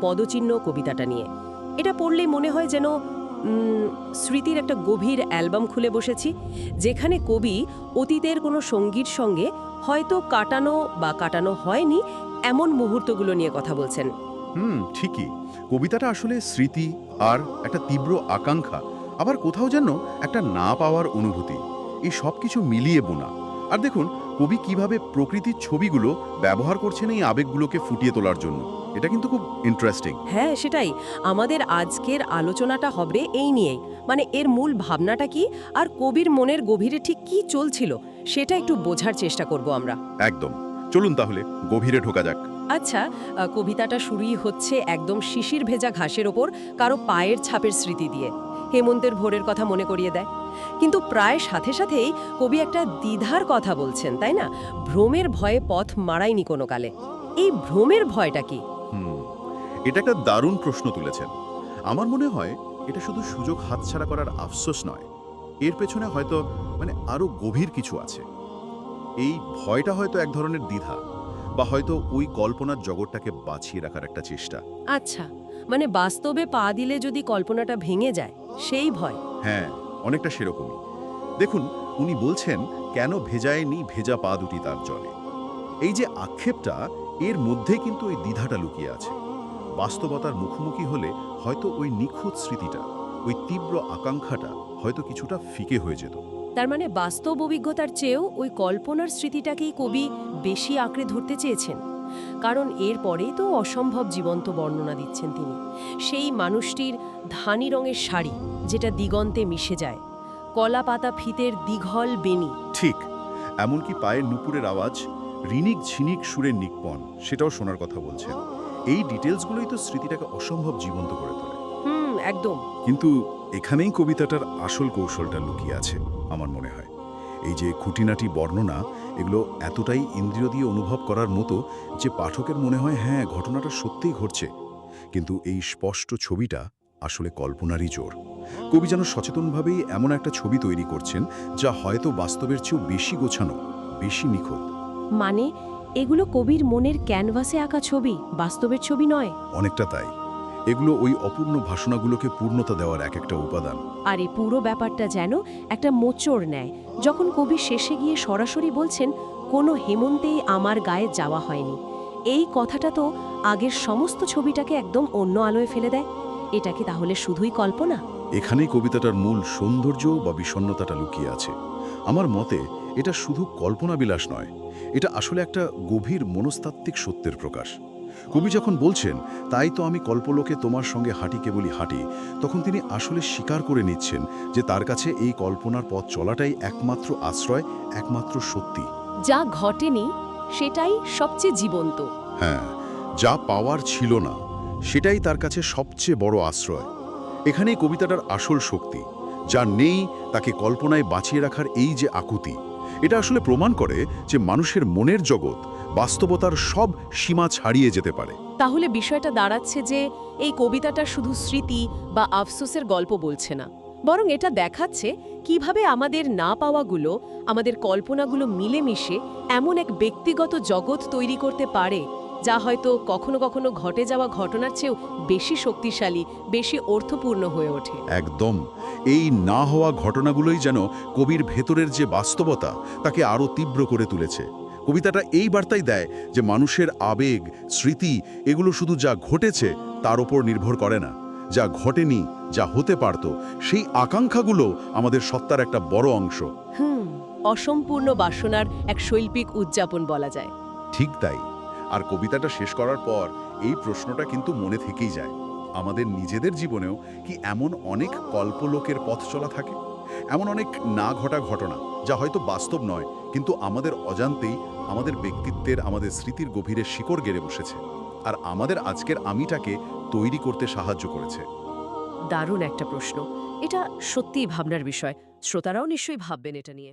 পদচিহ্ন কবিতাটা নিয়ে। এটা পড়লেই মনে হয় যেন স্মৃতির একটা গভীর অ্যালবাম খুলে বসেছি, যেখানে কবি অতীতের কোনো সঙ্গীর সঙ্গে হয়তো কাটানো বা কাটানো হয়নি এমন মুহূর্তগুলো নিয়ে কথা বলছেন। হুম, ঠিকই। কবিতাটা আসলে স্মৃতি আর একটা তীব্র আকাঙ্ক্ষা, আবার কোথাও যেন একটা না পাওয়ার অনুভূতি। এই সব কিছু মিলিয়ে বোনা। আর দেখুন, কবি কীভাবে প্রকৃতির ছবিগুলো ব্যবহার করছেন এই আবেগগুলোকে ফুটিয়ে তোলার জন্য। এটা কিন্তু খুব ইন্টারেস্টিং হ্যাঁ সেটাই। আমাদের আজকের আলোচনাটা হবে এই নিয়েই। মানে এর মূল ভাবনাটা কি? আর কবির মনের গভীরে ঠিক কি চলছিল? সেটা একটু বোঝার চেষ্টা করব আমরা। একদম। চলুন তাহলে গভীরে ঢোকা যাক। আচ্ছা কবিতাটা শুরুই হচ্ছে একদম শিশির ভেজা ঘাসের ওপর কারও পায়ের ছাপের স্মৃতি দিয়ে। হেমন্তের ভোরের কথা মনে করিয়ে দেয়। কিন্তু প্রায় সাথে সাথেই কবি একটা দ্বিধার কথা বলছেন তাই না? ভ্রমের ভয়ে পথ মারায়নি কোনো কালে। এই ভ্রমের ভয়টা কি? হুম। এটা একটা দারুণ প্রশ্ন তুলেছেন। আমার মনে হয় এটা শুধু সুযোগ হাতছাড়া করার আফসোস নয়। এর পেছনে হয়তো মানে আরও গভীর কিছু আছে। এই ভয়টা হয়তো এক ধরনের দ্বিধা বা হয়তো ওই কল্পনার জগৎটাকে বাঁচিয়ে রাখার একটা চেষ্টা। আচ্ছা মানে বাস্তবে পা দিলে যদি কল্পনাটা ভেঙে যায় সেই ভয়। হ্যাঁ অনেকটা সেরকমই। দেখুন উনি বলছেন কেন ভেজায়নি ভেজা পা দুটি তার জলে? এই যে আক্ষেপটা এর মধ্যে কিন্তু ওই দ্বিধাটা লুকিয়ে আছে। বাস্তবতার মুখোমুখি হলে হয়তো ওই নিখুঁত স্মৃতিটা ওই তীব্র আকাঙ্ক্ষাটা হয়তো কিছুটা ফিকে হয়ে যেত। তার মানে বাস্তব অভিজ্ঞতার চেয়েও ওই কল্পনার স্মৃতিটাকেই কবি বেশি আঁকড়ে ধরতে চেয়েছেন। কারণ এর পরেই তো অসম্ভব জীবন্ত বর্ণনা দিচ্ছেন তিনি। সেই মানুষটির ধানি রঙের শাড়ি যেটা দিগন্তে মিশে যায়। কলা পাতা ফিতের দীঘল বেনি ঠিক এমনকি পায়ের নুপুরের আওয়াজ রিনিক ঝিনিক সুরের নিকপন সেটাও শোনার কথা বলছেন। এই ডিটেলসগুলোই তো স্মৃতিটাকে অসম্ভব জীবন্ত করে তোলে। হুম একদম। কিন্তু এখানেই কবিতাটার আসল কৌশলটা লুকিয়ে আছে আমার মনে হয়। এই যে খুঁটিনাটি বর্ণনা এগুলো এতটাই ইন্দ্রিয় দিয়ে অনুভব করার মতো যে পাঠকের মনে হয় হ্যাঁ ঘটনাটা সত্যিই ঘটছে। কিন্তু এই স্পষ্ট ছবিটা আসলে কল্পনারই জোর। কবি যেন সচেতনভাবেই এমন একটা ছবি তৈরি করছেন যা হয়তো বাস্তবের চেয়েও বেশি গোছানো বেশি নিখুঁত। মানে এগুলো কবির মনের ক্যানভাসে আঁকা ছবি বাস্তবের ছবি নয়। অনেকটা তাই। এগুলো ওই অপূর্ণ ভাষণাগুলোকে পূর্ণতা দেওয়ার এক একটা উপাদান। আর এই পুরো ব্যাপারটা যেন একটা মোচড় নেয়। যখন কবি শেষে গিয়ে সরাসরি বলছেন কোনো হেমন্তেই আমার গায়ে যাওয়া হয়নি। এই কথাটা তো আগের সমস্ত ছবিটাকে একদম অন্য আলোয় ফেলে দেয়। এটা কি তাহলে শুধুই কল্পনা? এখানেই কবিতাটার মূল সৌন্দর্য বা বিষণ্ণতাটা লুকিয়ে আছে। আমার মতে এটা শুধু কল্পনাবিলাস নয় এটা আসলে একটা গভীর মনস্তাত্ত্বিক সত্যের প্রকাশ। কবি যখন বলছেন তাই তো আমি কল্পলোকে তোমার সঙ্গে হাঁটি কেবলই হাঁটি তখন তিনি আসলে স্বীকার করে নিচ্ছেন যে তার কাছে এই কল্পনার পথ চলাটাই একমাত্র আশ্রয় একমাত্র সত্যি। যা ঘটেনি সেটাই সবচেয়ে জীবন্ত। হ্যাঁ যা পাওয়ার ছিল না সেটাই তার কাছে সবচেয়ে বড় আশ্রয়। এখানেই কবিতাটার আসল শক্তি যা নেই তাকে কল্পনায় বাঁচিয়ে রাখার এই যে আকুতি। এটা আসলে প্রমাণ করে যে মানুষের মনের জগৎ বাস্তবতার সব সীমা ছাড়িয়ে যেতে পারে। তাহলে বিষয়টা দাঁড়াচ্ছে যে এই কবিতাটা শুধু স্মৃতি বা আফসোসের গল্প বলছে না বরং এটা দেখাচ্ছে কীভাবে আমাদের না পাওয়াগুলো আমাদের কল্পনাগুলো মিলেমিশে এমন এক ব্যক্তিগত জগৎ তৈরি করতে পারে যা হয়তো কখনো কখনো ঘটে যাওয়া ঘটনার চেয়েও বেশি শক্তিশালী বেশি অর্থপূর্ণ হয়ে ওঠে। একদম। এই না হওয়া ঘটনাগুলোই যেন কবির ভেতরের যে বাস্তবতা তাকে আরও তীব্র করে তুলেছে। কবিতাটা এই বার্তাই দেয় যে মানুষের আবেগ স্মৃতি এগুলো শুধু যা ঘটেছে তার ওপর নির্ভর করে না। যা ঘটেনি যা হতে পারত সেই আকাঙ্ক্ষাগুলো আমাদের সত্তার একটা বড় অংশ। হুম অসম্পূর্ণ বাসনার এক শৈল্পিক উদযাপন বলা যায়। ঠিক তাই। আর কবিতাটা শেষ করার পর এই প্রশ্নটা কিন্তু মনে থেকেই যায়। আমাদের নিজেদের জীবনেও কি এমন অনেক কল্পলোকের পথ চলা থাকে? এমন অনেক না ঘটা ঘটনা যা হয়তো বাস্তব নয়, কিন্তু আমাদের অজান্তেই আমাদের ব্যক্তিত্বের, আমাদের স্মৃতির গভীরে শিকড় গেড়ে বসেছে আর আমাদের আজকের আমিটাকে তৈরি করতে সাহায্য করেছে। দারুণ একটা প্রশ্ন। এটা সত্যিই ভাবনার বিষয়। শ্রোতারাও নিশ্চয়ই ভাববেন এটা নিয়ে।